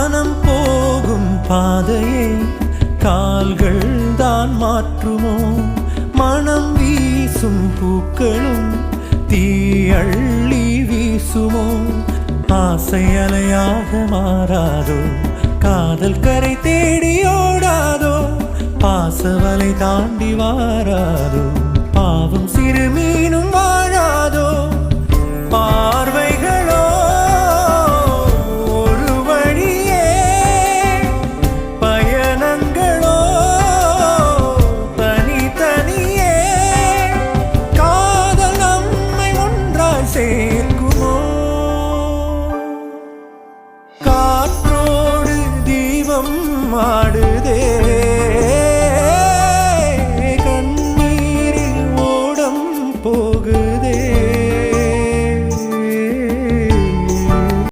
ஞானம் போகும் பாதையை கால்கள் தான் மாற்றுமோ? மனம் வீசும் பூக்களும் தீயள்ளி வீசுமோ? ஆசை அலையாக மாறாதோ? காதல் கரை தேடி ஓடாதோ? பாசவலை தாண்டி வாராதோ? பாவம் சிறுமீனும் நடனமாடுதே கண்ணீரில் ஓடம் போகுது.